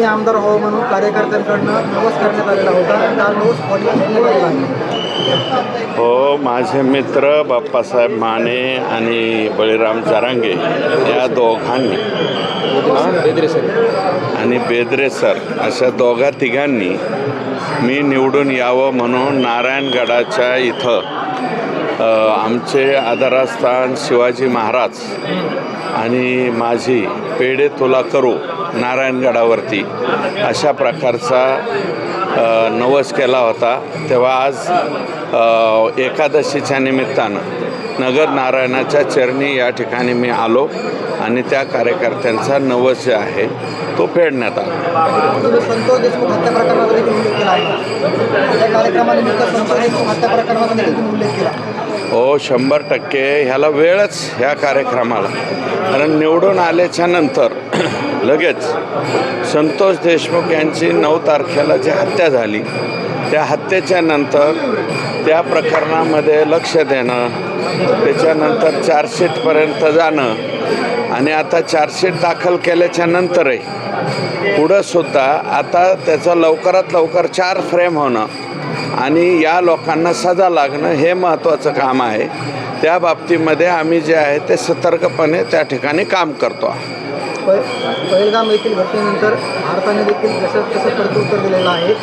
तुम्ही आमदार व्हावं म्हणून कार्यकर्त्यांकडनं नवस करण्यात आलेला होता. आणि नवस फॉलो हो माझे मित्र बाप्पासाहेब माने आणि बळीराम जारांगे या दोघांनी आणि बेदरे सर अशा दोघा तिघांनी मी निवडून यावं म्हणून नारायणगडाच्या इथं आमचे आदरास्थान शिवाजी महाराज आणि माझी पेढे तुला करू नारायणगडावरती अशा प्रकारचा नवस केला होता. तेव्हा आज एकादशीच्या निमित्तानं नगर नारायणाच्या चरणी या ठिकाणी मी आलो आणि त्या कार्यकर्त्यांचा नवस जे आहे तो फेडण्यात आला. कार्यक्रमाने हो शंभर टक्के. ह्याला वेळच ह्या कार्यक्रमाला. कारण निवडून आल्याच्यानंतर लगेच संतोष देशमुख यांची नऊ तारखेला जी हत्या झाली त्या हत्येच्या नंतर त्या प्रकरणामध्ये लक्ष देणं त्याच्यानंतर चार्जशीटपर्यंत जाणं आणि आता चार्जशीट दाखल केल्याच्या नंतरही पुढंसुद्धा आता त्याचं लवकरात लवकर चार फ्रेम होणं आणि या लोकांना सजा लागणं हे महत्त्वाचं काम आहे. त्या बाबतीमध्ये आम्ही जे आहे ते सतर्कपणे त्या ठिकाणी काम करतो. पहिलगाम येथील घटनेनंतर भारताने देखील जसं तसं प्रत्युत्तर दिलेलं आहे.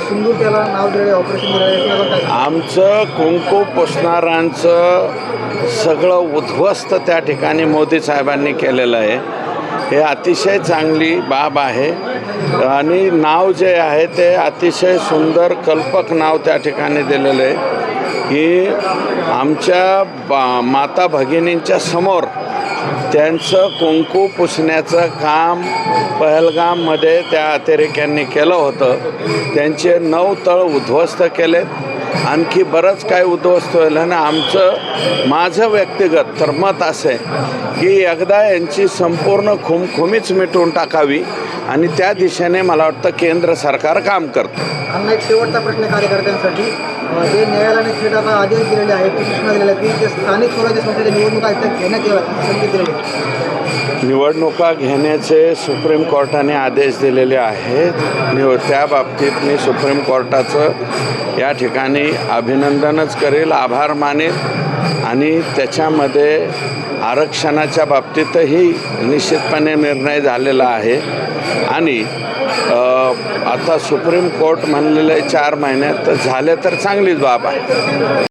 सिंधू त्याला नाव दिलेलं ऑपरेशन दिलेलं आमचं कुंकू पुसणाऱ्यांचं सगळं उद्ध्वस्त त्या ठिकाणी मोदी साहेबांनी केलेलं आहे. हे अतिशय चांगली बाब आहे. आणि नाव जे आहे ते अतिशय सुंदर कल्पक नाव त्या ठिकाणी दिलेलं आहे. की आमच्या बा माता भगिनींच्या समोर त्यांचं कुंकू पुसण्याचं काम पहलगाममध्ये त्या अतिरेक्यांनी केलं होतं. त्यांचे नऊ तळ उद्ध्वस्त केलेत. आणखी बरंच काय उद्ध्वस्त होईल. आणि आमचं माझं व्यक्तिगत तर मत असं आहे की एकदा यांची संपूर्ण खुमखुमीच मिटवून टाकावी आणि त्या दिशेने मला वाटतं केंद्र सरकार काम करतं. एक शेवटचा प्रश्न कार्यकर्त्यांसाठी. जे न्यायालयाने थेट आता आदेश दिलेले आहेत की सूचना दिलेल्या आहेत की स्थानिक स्वराज्य संस्थेच्या निवडणुका आहेत घेण्यात याव्यात संकेत दिलेले निवडणुका घेण्याचे सुप्रीम कोर्टाने आदेश दिलेले आहेत. निव त्या बाबतीत मी सुप्रीम कोर्टाचं या ठिकाणी अभिनंदनच करेल आभार मानेल आणि त्याच्यामध्ये आरक्षणाच्या बाबतीतही निश्चितपणे निर्णय झालेला आहे. आणि आता सुप्रीम कोर्ट म्हणलेलं आहे चार महिन्यात तर झाले तर चांगलीच बाब आहे.